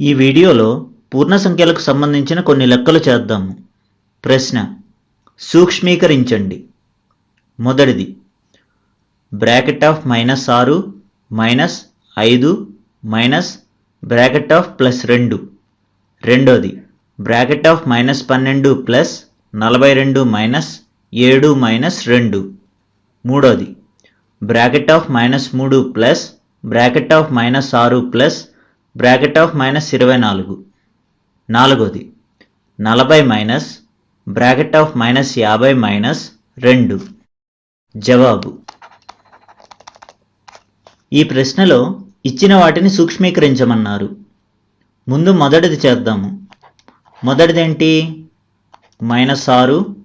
ఈ వీడియోలో పూర్ణ సంఖ్యలకు సంబంధించిన కొన్ని లెక్కలు చేద్దాము. ప్రశ్న సూక్ష్మీకరించండి. మొదటిది బ్రాకెట్ ఆఫ్ మైనస్ ఆరు మైనస్ ఐదు మైనస్ బ్రాకెట్ ఆఫ్ ప్లస్ రెండు. రెండోది బ్రాకెట్ ఆఫ్ మైనస్ పన్నెండు ప్లస్ నలభై రెండు మైనస్ ఏడు మైనస్ రెండు. మూడోది బ్రాకెట్ ఆఫ్ మైనస్ మూడు ప్లస్ బ్రాకెట్ ఆఫ్ మైనస్ ఆరు ప్లస్ బ్రాకెట్ ఆఫ్ మైనస్ ఇరవై నాలుగు. నాలుగోది నలభై మైనస్ బ్రాకెట్ ఆఫ్ మైనస్ యాభై మైనస్ రెండు. జవాబు. ఈ ప్రశ్నలో ఇచ్చిన వాటిని సూక్ష్మీకరించమన్నారు. ముందు మొదటిది చేద్దాము. మొదటిదేంటి? మైనస్ ఆరు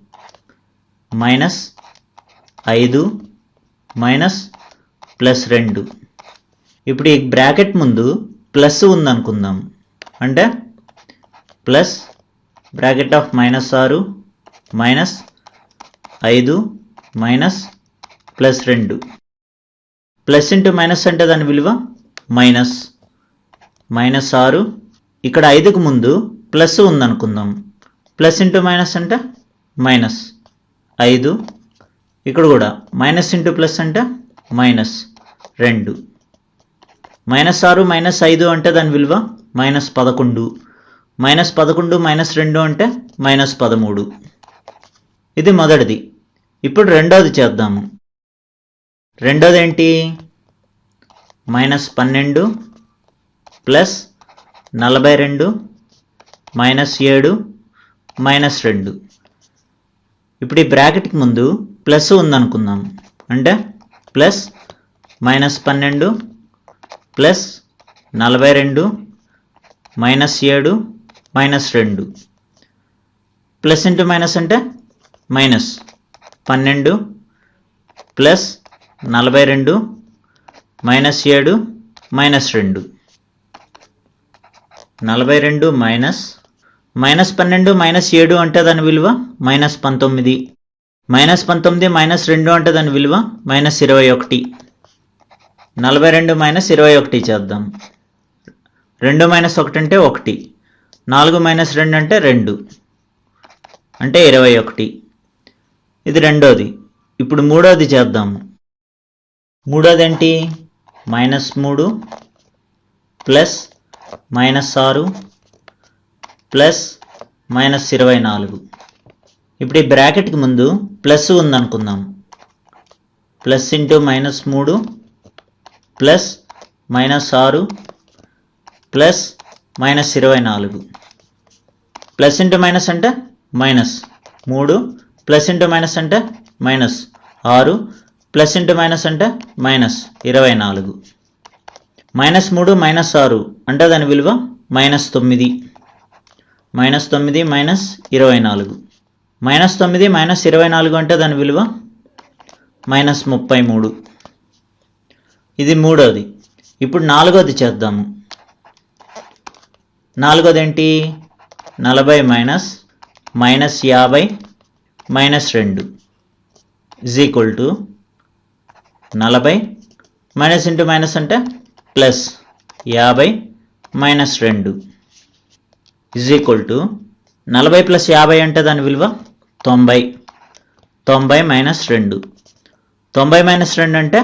మైనస్ ఐదు మైనస్ ప్లస్ రెండు. ఇప్పుడు ఈ బ్రాకెట్ ముందు ప్లస్ ఉందనుకుందాం. అంటే ప్లస్ బ్రాకెట్ ఆఫ్ మైనస్ ఆరు మైనస్ ఐదు మైనస్ ప్లస్ రెండు. ప్లస్ ఇంటూ మైనస్ అంటే దాని విలువ మైనస్. మైనస్ ఆరు. ఇక్కడ ఐదుకు ముందు ప్లస్ ఉందనుకుందాం. ప్లస్ ఇంటూ మైనస్ అంటే మైనస్ ఐదు. ఇక్కడ కూడా మైనస్ ఇంటూ ప్లస్ అంటే మైనస్ రెండు. మైనస్ ఆరు మైనస్ ఐదు అంటే దాని విలువ? మైనస్ పదకొండు. మైనస్ పదకొండు మైనస్ రెండు అంటే మైనస్ పదమూడు. ఇది మొదటిది. ఇప్పుడు రెండోది చేద్దాము. రెండోది ఏంటి మైనస్ పన్నెండు ప్లస్ నలభై రెండు మైనస్ ఏడు మైనస్ రెండు. ఇప్పుడు ఈ బ్రాకెట్కి ముందు ప్లస్ ఉందనుకుందాం. అంటే ప్లస్ మైనస్ పన్నెండు ప్లస్ నలభై రెండు మైనస్ ఏడు మైనస్ రెండు. ప్లస్ ఇంటూ మైనస్ అంటే మైనస్ పన్నెండు ప్లస్ నలభై రెండు మైనస్ ఏడు మైనస్ రెండు. నలభై రెండు మైనస్ మైనస్ పన్నెండు మైనస్ ఏడు అంటే దాని విలువ మైనస్ పంతొమ్మిది. మైనస్ పంతొమ్మిది మైనస్ రెండు అంటే దాని విలువ మైనస్ ఇరవై ఒకటి. నలభై రెండు మైనస్ ఇరవై ఒకటి చేద్దాం. రెండు మైనస్ ఒకటి అంటే ఒకటి. నాలుగు మైనస్ రెండు అంటే రెండు. అంటే ఇరవై ఒకటి. ఇది రెండోది. ఇప్పుడు మూడోది చేద్దాము. మూడోది ఏంటి? మైనస్ మూడు ప్లస్ మైనస్ ఆరు ప్లస్ మైనస్ ఇరవై నాలుగు. ఇప్పుడు ఈ బ్రాకెట్కి ముందు ప్లస్ ఉందనుకుందాం. ప్లస్ ఇంటూ మైనస్ మూడు ప్లస్ మైనస్ ఆరు ప్లస్ మైనస్ ఇరవై నాలుగు. ప్లస్ ఇంటూ మైనస్ అంటే మైనస్ మూడు. ప్లస్ ఇంటూ మైనస్ అంటే మైనస్ ఆరు. ప్లస్ ఇంటూ మైనస్ అంటే మైనస్ ఇరవై నాలుగు. మైనస్ మూడు మైనస్ ఆరు అంటే దాని విలువ మైనస్ తొమ్మిది. మైనస్ తొమ్మిది మైనస్ ఇరవై నాలుగు. మైనస్ తొమ్మిది మైనస్ ఇరవై నాలుగు అంటే దాని విలువ మైనస్ ముప్పై మూడు. ఇది మూడవది ఇప్పుడు నాలుగోది చేద్దాము. నాలుగోది ఏంటి నలభై మైనస్ మైనస్ యాభై మైనస్ రెండు. ఇజ్ ఈక్వల్ టు నలభై మైనస్ ఇంటూ మైనస్ అంటే ప్లస్ యాభై మైనస్ రెండు. ఇజ్ ఈక్వల్ టు నలభై ప్లస్ యాభై అంటే దాని విలువ తొంభై. తొంభై మైనస్ రెండు. తొంభై మైనస్ రెండు అంటే